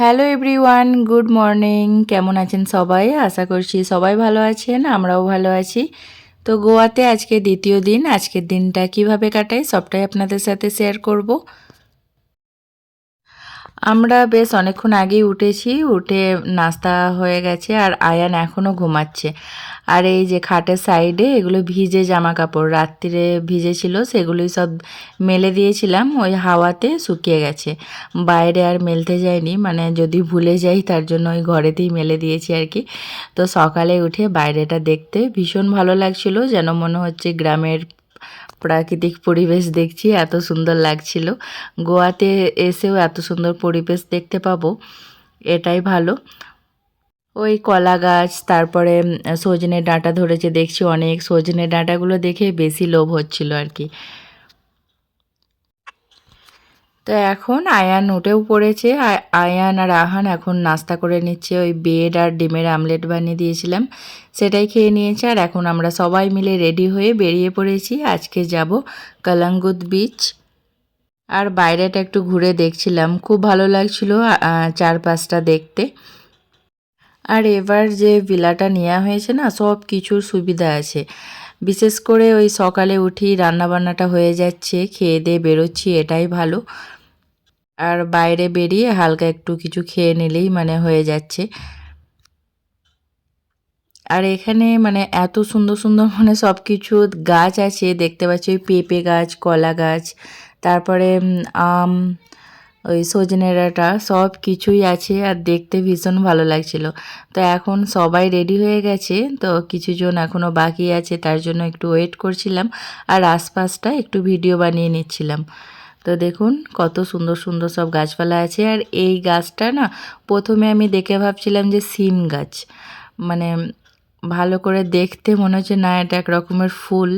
Hello everyone good morning কেমন আছেন সবাই? আশা করছি সবাই ভালো আছেন, আমরাও ভালো আছি। তো গোয়াতে আজকে দ্বিতীয় দিন। আজকের দিনটা কীভাবে কাটাই সবটাই আপনাদের সাথে শেয়ার করব। আমরা বেশ অনেকক্ষণ আগেই উঠেছি, উঠে নাস্তা হয়ে গেছে আর আয়ান এখনও ঘুমাচ্ছে। আর এই যে খাটের সাইডে এগুলো ভিজে জামা কাপড় রাত্রিরে ভিজে ছিল সেগুলোই সব মেলে দিয়েছিলাম, ওই হাওয়াতে শুকিয়ে গেছে। বাইরে আর মেলতে যায়নি মানে যদি ভুলে যাই তার জন্য ওই ঘরেতেই মেলে দিয়েছি আর কি। তো সকালে উঠে বাইরেটা দেখতে ভীষণ ভালো লাগছিল, যেন মনে হচ্ছে গ্রামের প্রাকৃতিক পরিবেশ দেখছি, এত সুন্দর লাগছিল। গোয়াতে এসেও এত সুন্দর পরিবেশ দেখতে পাবো, এটাই ভালো। ওই কলা গাছ, তারপরে সজনে ডাঁটা ধরেছে, দেখছি অনেক সজনে ডাঁটাগুলো দেখে বেশি লোভ হচ্ছিল আর কি। তো এখন আয়ান উঠেও পড়েছে। আয়ান আর আহান এখন নাস্তা করে নিচ্ছে। ওই বেড আর ডিমের আমলেট বানিয়ে দিয়েছিলাম। সেটাই খেয়ে নিয়েছে। আর এখন আমরা সবাই মিলে রেডি হয়ে বেরিয়ে পড়েছি। আজকে যাব কালাঙ্গুদ বিচ। আর বাইরেটা একটু ঘুরে দেখছিলাম। খুব ভালো লাগছিল চারপাশটা দেখতে। আর এবার যে ভিলাটা নেওয়া হয়েছে না, সব কিছুর সুবিধা আছে। বিশেষ করে ওই সকালে উঠি রান্নাবান্নাটা হয়ে যাচ্ছে, খেয়ে দিয়ে বেরোচ্ছি, এটাই ভালো। আর বাইরে বেরিয়ে হালকা একটু কিছু খেয়ে নিলেই মানে হয়ে যাচ্ছে। আর এখানে মানে এত সুন্দর সুন্দর মানে সব কিছু গাছ আছে, দেখতে পাচ্ছি ওই পেঁপে গাছ, কলা গাছ, তারপরে আম ওই সজনে সব কিছুই আছে আর দেখতে ভীষণ ভালো লাগছিল। তো এখন সবাই রেডি হয়ে গেছে, তো কিছুজন এখনও বাকি আছে, তার জন্য একটু ওয়েট করছিলাম আর আশপাশটা একটু ভিডিও বানিয়ে নিচ্ছিলাম। তো দেখুন কত সুন্দর সুন্দর সব গাছপালা আছে আর এই গাছটা না প্রথমে আমি দেখে ভাবছিলাম যে সিম গাছ। মানে ভালো করে দেখতে মনে হচ্ছে না, এটা এক রকমের ফুল।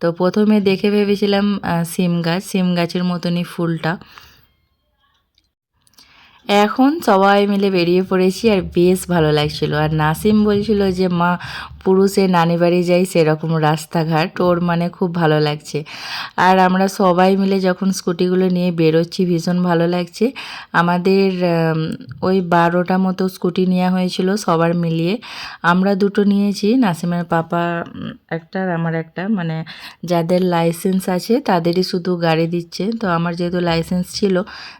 তো প্রথমে দেখে ভেবেছিলাম সিম গাছ, সিম গাছের মতনই ফুলটা। এখন সবাই মিলে বেরিয়ে পড়েছি আর বেশ ভালো লাগছিল। আর নাসিম বলছিল যে মা পুরুষে নানি বাড়ি যাই সেরকম রাস্তাঘাট, ওর মানে খুব ভালো লাগছে। আর আমরা সবাই মিলে যখন স্কুটিগুলো নিয়ে বেরোচ্ছি, ভীষণ ভালো লাগছে। আমাদের ওই বারোটা মতো স্কুটি নেওয়া হয়েছিল সবার মিলিয়ে। আমরা দুটো নিয়েছি, নাসিমের পাপা একটা আর আমার একটা। মানে যাদের লাইসেন্স আছে তাদেরই শুধু গাড়ি দিচ্ছে। তো আমার যেহেতু লাইসেন্স ছিল,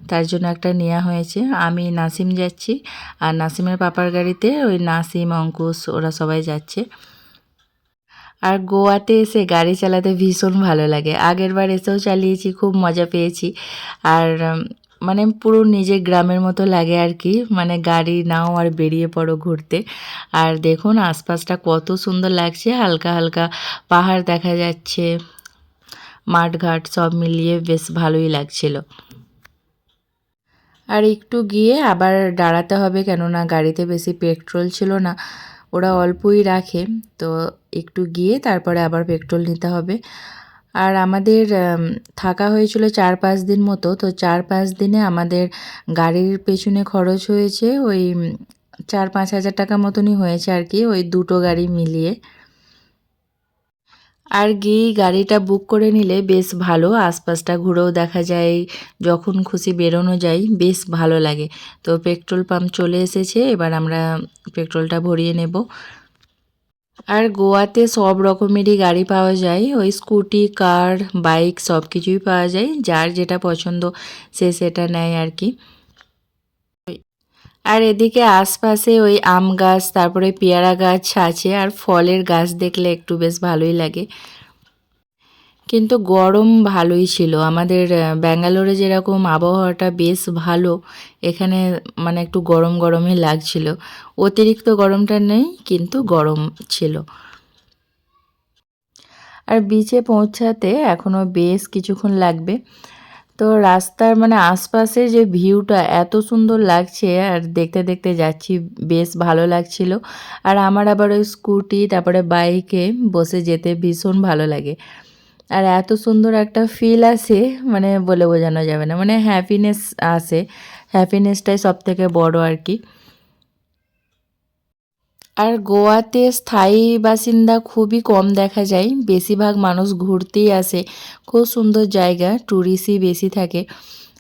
তার জন্য একটা নেওয়া হয়েছে। আমি, নাসিম যাচ্ছি। আর নাসিমের পাপার গাড়িতে ওই নাসিম, অঙ্কুশ ওরা সবাই যাচ্ছে। আর গোয়াতে এসে গাড়ি চালাতে ভীষণ ভালো লাগে। আগের বার এসেও চালিয়েছি, খুব মজা পেয়েছি। আর মানে পুরো নিজের গ্রামের মতো লাগে আর কি। মানে গাড়ি নাও আর বেরিয়ে পড়ো ঘুরতে। আর দেখুন, আশপাশটা কত সুন্দর লাগছে। হালকা হালকা পাহাড় দেখা যাচ্ছে। মাঠঘাট সব মিলিয়ে বেশ ভালোই লাগছিল। আর একটু গিয়ে আবার দাঁড়াতে হবে কেননা গাড়িতে বেশি পেট্রোল ছিল না। ওরা অল্পই রাখে, তো একটু গিয়ে তারপরে আবার পেট্রোল নিতে হবে। আর আমাদের থাকা হয়েছিল চার পাঁচ দিন মতো, তো চার পাঁচ দিনে আমাদের গাড়ির পেছনে খরচ হয়েছে ওই চার পাঁচ হাজার টাকা মতনই হয়েছে আর কি, ওই দুটো গাড়ি মিলিয়ে। আর গিয়ে গাড়িটা বুক করে নিলে বেশ ভালো। আশপাশটা ঘুরেও দেখা যায়, যখন খুশি বেরোনো যায়, বেশ ভালো লাগে। তো পেট্রোল পাম্প চলে এসেছে, এবার আমরা পেট্রোলটা ভরিয়ে নেব। আর গোয়াতে সব রকমেরই গাড়ি পাওয়া যায়, ওই স্কুটি কার বাইক সব কিছুই পাওয়া যায়, যার যেটা পছন্দ সে সেটা নেয় আর কি। আর এদিকে আশপাশে ওই আম গাছ, তারপরে পেয়ারা গাছ আছে আর ফলের গাছ দেখলে একটু বেশ ভালোই লাগে। কিন্তু গরম ভালোই ছিল। আমাদের ব্যাঙ্গালোরে যেরকম আবহাওয়াটা বেশ ভালো, এখানে মানে একটু গরম গরমই লাগছিল। অতিরিক্ত গরমটা নেই, কিন্তু গরম ছিল। আর বিচে পৌঁছাতে এখনও বেশ কিছুক্ষণ লাগবে। তো রাস্তার মানে আশপাশে যে ভিউটা এত সুন্দর লাগছে, আর দেখতে দেখতে যাচ্ছি বেশ ভালো লাগছিল। আর আমার আবার ওই স্কুটি, তারপরে বাইকে বসে যেতে ভীষণ ভালো লাগে। আর এত সুন্দর একটা ফিল আসে মানে বলে বোঝানো যাবে না। মানে হ্যাপিনেস আসে। হ্যাপিনেসটাই সব থেকে বড় আর কি। আর গোয়াতে স্থায়ী বাসিন্দা খুবই কম দেখা যায়। বেশিরভাগ মানুষ ঘুরতেই আসে। খুব সুন্দর জায়গা ট্যুরিস্টই বেশি থাকে।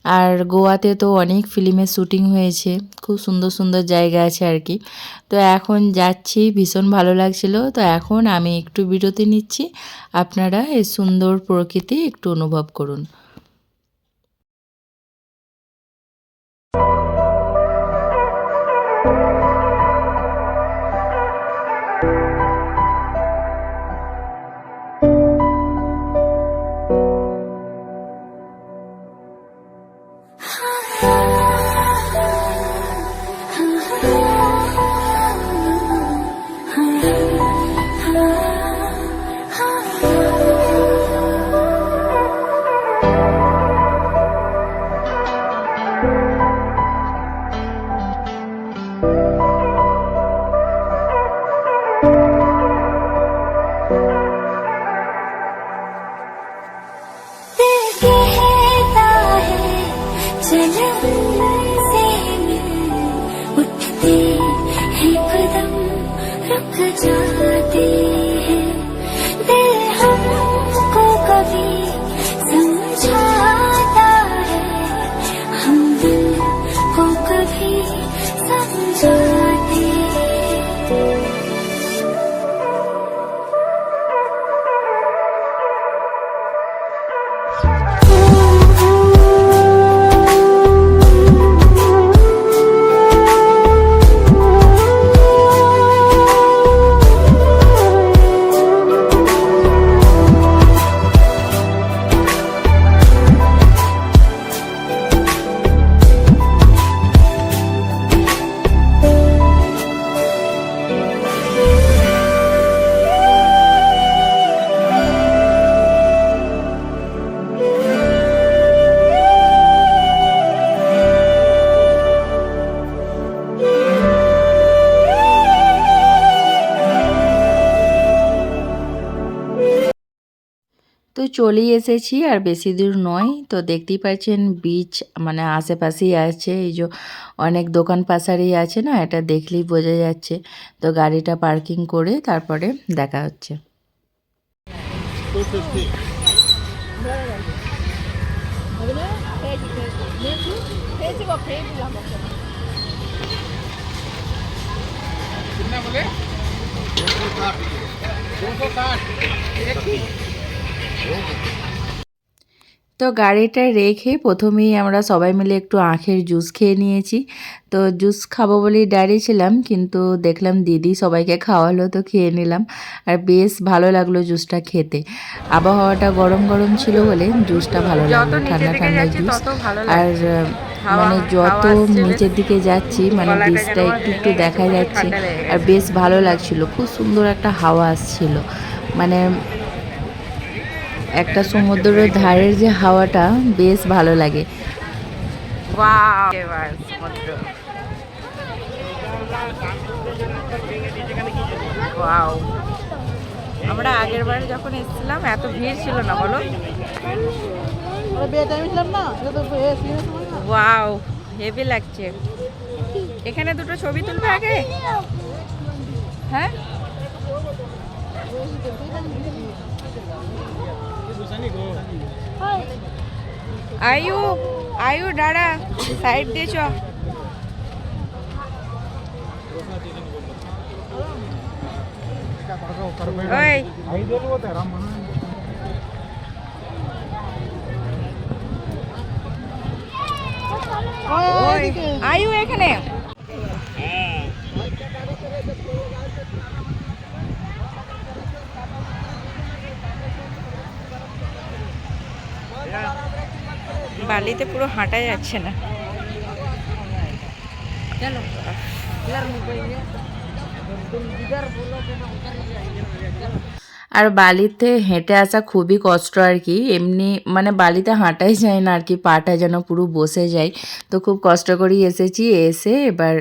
আর গোয়াতে তো অনেক ফিল্মের শ্যুটিং হয়েছে। খুব সুন্দর সুন্দর জায়গা আছে আর কি। তো এখন যাচ্ছি, ভীষণ ভালো লাগছিল। তো এখন আমি একটু বিরতি নিচ্ছি। আপনারা এই সুন্দর প্রকৃতি একটু অনুভব করুন। তো চলেই এসেছি আর বেশি দূর নয় তো দেখতেই পাচ্ছেন বিচ মানে আশেপাশেই আছে এই যে অনেক দোকান পাশারি আছে না এটা দেখলেই বোঝা যাচ্ছে তো গাড়িটা পার্কিং করে তারপরে দেখা হচ্ছে कितना बोले दो सौ साठ दो सौ साठ एक ही তো গাড়িটা রেখে প্রথমেই আমরা সবাই মিলে একটু আখের জুস খেয়ে নিয়েছি। তো জুস খাব বলেই দাঁড়িয়েছিলাম কিন্তু দেখলাম দিদি সবাইকে খাওয়ালো তো খেয়ে নিলাম। আর বেশ ভালো লাগল জুসটা খেতে। আবহাওয়াটা গরম গরম ছিল বলে জুসটা ভালো লাগল ঠান্ডা ঠান্ডা জুস। আর মানে যত নিচের দিকে যাচ্ছি মানে বীজটা একটু একটু দেখা যাচ্ছে। আর বেশ ভালো লাগছিল খুব সুন্দর একটা হাওয়া আসছিল। মানে একটা সমুদ্রের ধারের যে হাওয়াটা বেশ ভালো লাগে। আমরা আগের বার যখন এসেছিলাম এত ভিড় ছিল না বলো? ওয়াও হেভি লাগছে। এখানে দুটো ছবি তুলবে আগে? হ্যাঁ? આયુ આયુ ડાડા સાઈડ દેજો আয়ু এখানে বালিতে পুরো হাঁটা যাচ্ছে না। আর বালিতে হেঁটে আসা খুবই কষ্ট আর কি এমনি মানে বালিতে হাঁটাই যায় না আর কি পাটা যেন পুরো বসে যায়। তো খুব কষ্ট করেই এসেছি এসে এবার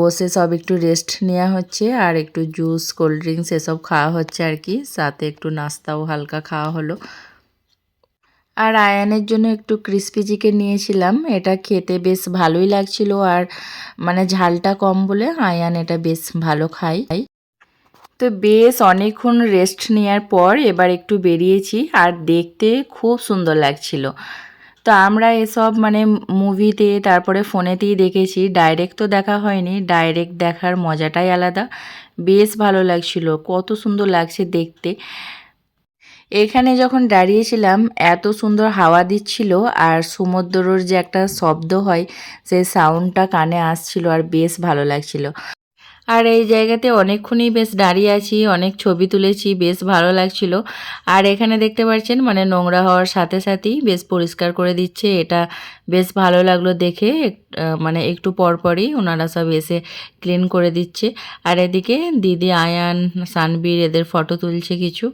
বসে সব একটু রেস্ট নেওয়া হচ্ছে আর একটু জুস কোল্ড ড্রিঙ্কস এসব খাওয়া হচ্ছে আর কি সাথে একটু নাস্তাও হালকা খাওয়া হলো। আর আয়ানের জন্য একটু ক্রিস্পি চিকেন নিয়েছিলাম। এটা খেতে বেশ ভালোই লাগছিল আর মানে ঝালটা কম বলে আয়ান এটা বেশ ভালো খায়। তো বেশ অনেকক্ষণ রেস্ট নেওয়ার পর এবার একটু বেরিয়েছি আর দেখতে খুব সুন্দর লাগছিল। তো তো আমরা এসব মানে মুভিতে তারপরে ফোনেতেই দেখেছি। ডাইরেক্ট তো দেখা হয়নি ডাইরেক্ট দেখার মজাটাই আলাদা। বেশ ভালো লাগছিল, কত সুন্দর লাগছে দেখতে। এখানে যখন দাঁড়িয়েছিলাম, এত সুন্দর হাওয়া দিচ্ছিল আর সমুদ্রর যে একটা শব্দ হয় সেই সাউন্ডটা কানে আসছিল আর বেশ ভালো লাগছিল। আর এই জায়গাতে অনেকক্ষণই বেশ দাঁড়িয়ে আছি, অনেক ছবি তুলেছি, বেশ ভালো লাগছিল। আর এখানে দেখতে পাচ্ছেন মানে নোংরা হওয়ার সাথে সাথেই বেশ পরিষ্কার করে দিচ্ছে। এটা বেশ ভালো লাগল দেখে মানে একটু পরপরই ওনারা সব এসে ক্লিন করে দিচ্ছে। আর এদিকে দিদি, আয়ান, সানবীর এদের ফটো তুলছে কিছু।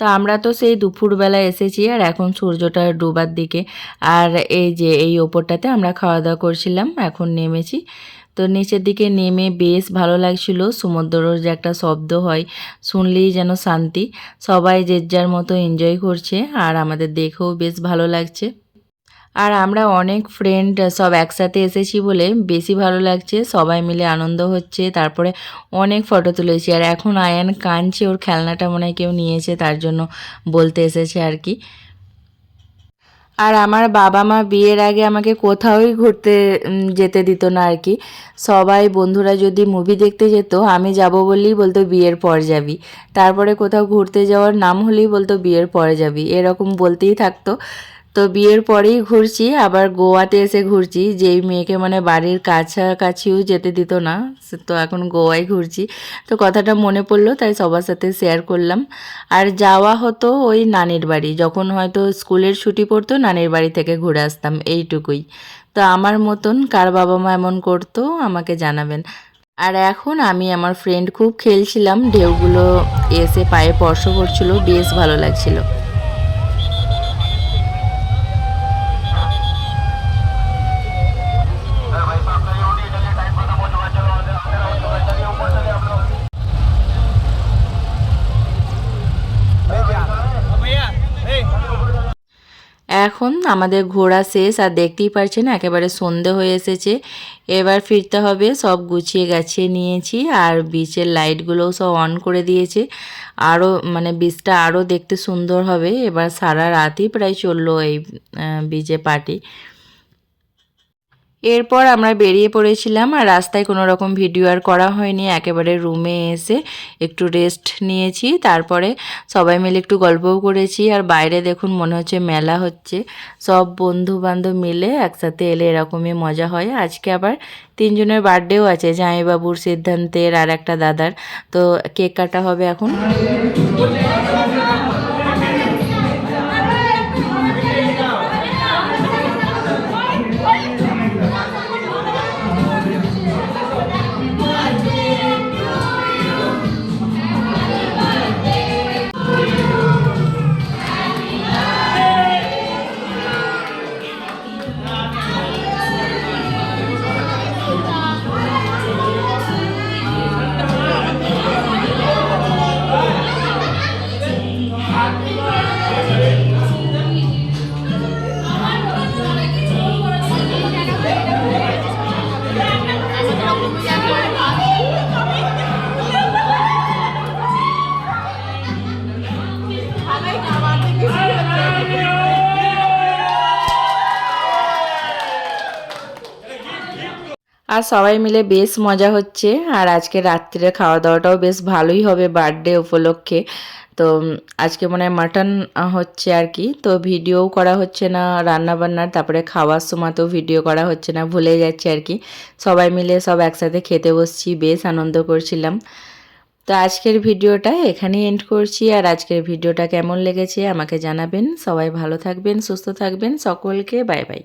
তো আমরা তো সেই দুপুরবেলা এসেছি আর এখন সূর্যটা ডোবার দিকে। আর এই যে এই ওপরটাতে আমরা খাওয়া দাওয়া করছিলাম, এখন নেমেছি। তো নিচের দিকে নেমে বেশ ভালো লাগছিল। সমুদ্রর যে একটা শব্দ হয়, শুনলেই যেন শান্তি। সবাই যে যার মতো এনজয় করছে আর আমাদের দেখেও বেশ ভালো লাগছে। আর আমরা অনেক ফ্রেন্ড সব একসাথে এসেছি বলে বেশি ভালো লাগছে। সবাই মিলে আনন্দ হচ্ছে। তারপরে অনেক ফটো তুলেছি। আর এখন আয়ান কাঁদছে, ওর খেলনাটা মনে হয় কেউ নিয়েছে, তার জন্য বলতে এসেছে আর কি। আর আমার বাবা মা বিয়ের আগে আমাকে কোথাওই ঘুরতে যেতে দিত না আর কি। সবাই বন্ধুরা যদি মুভি দেখতে যেত, আমি যাব বললেই বলতো বিয়ের পর যাবি। তারপরে কোথাও ঘুরতে যাওয়ার নাম হলেই বলতো বিয়ের পরে যাবি। এরকম বলতেই থাকতো। তো বিয়ের পরেই ঘুরছি, আবার গোয়াতে এসে ঘুরছি। যেই মেয়েকে মানে বাড়ির কাছাকাছিও যেতে দিত না তো এখন গোয়ায় ঘুরছি। তো কথাটা মনে পড়ল, তাই সবার সাথে শেয়ার করলাম। আর যাওয়া হতো ওই নানির বাড়ি, যখন হয়তো স্কুলের ছুটি পড়তো, নানির বাড়ি থেকে ঘুরে আসতাম, এইটুকুই। তো আমার মতন কার বাবা মা এমন করতো, আমাকে জানাবেন। আর এখন আমি আমার ফ্রেন্ড খুব খেলছিলাম, ঢেউগুলো এসে পায়ে স্পর্শ করছিল, বেশ ভালো লাগছিল। এখন আমাদের ঘোরা শেষ আর দেখতেই পারছেন একেবারে সন্ধে হয়ে এসেছে। এবার ফিরতে হবে, সব গুছিয়ে গাছিয়ে নিয়েছি আর বিচের লাইটগুলোও সব অন করে দিয়েছে। আরও মানে বিচটা আরও দেখতে সুন্দর হবে। এবার সারা রাতই প্রায় চলল এই বিচে পার্টি এরপর আমরা বেরিয়ে পড়েছিলাম আর রাস্তায় কোনো রকম ভিডিও আর করা হয়নি। একেবারে রুমে এসে একটু রেস্ট নিয়েছি। তারপরে সবাই মিলে একটু গল্পও করেছি। আর বাইরে দেখুন মনে হচ্ছে মেলা হচ্ছে। সব বন্ধু বান্ধব মিলে একসাথে এলে এরকমই মজা হয়। আজকে আবার তিনজনের বার্থডেও আছে, জামাইবাবুর সিদ্ধান্তের আর একটা দাদার। তো কেক কাটা হবে এখন। আর সবাই মিলে বেশ মজা হচ্ছে। আর আজকে রাত্রিরে খাওয়া দাওয়াটাও বেশ ভালোই হবে বার্থডে উপলক্ষে। তো আজকে মনে হয় মাটন হচ্ছে আর কি। তো ভিডিও করা হচ্ছে না রান্না বান্নার তারপরে খাওয়ার সময় তো ভিডিও করা হচ্ছে না, ভুলে যাচ্ছে আর কি। সবাই মিলে সব একসাথে খেতে বসছি, বেশ আনন্দ করছিলাম। তো আজকের ভিডিওটা এখানেই এন্ড করছি। আর আজকের ভিডিওটা কেমন লেগেছে আমাকে জানাবেন। সবাই ভালো থাকবেন, সুস্থ থাকবেন। সকলকে বাই বাই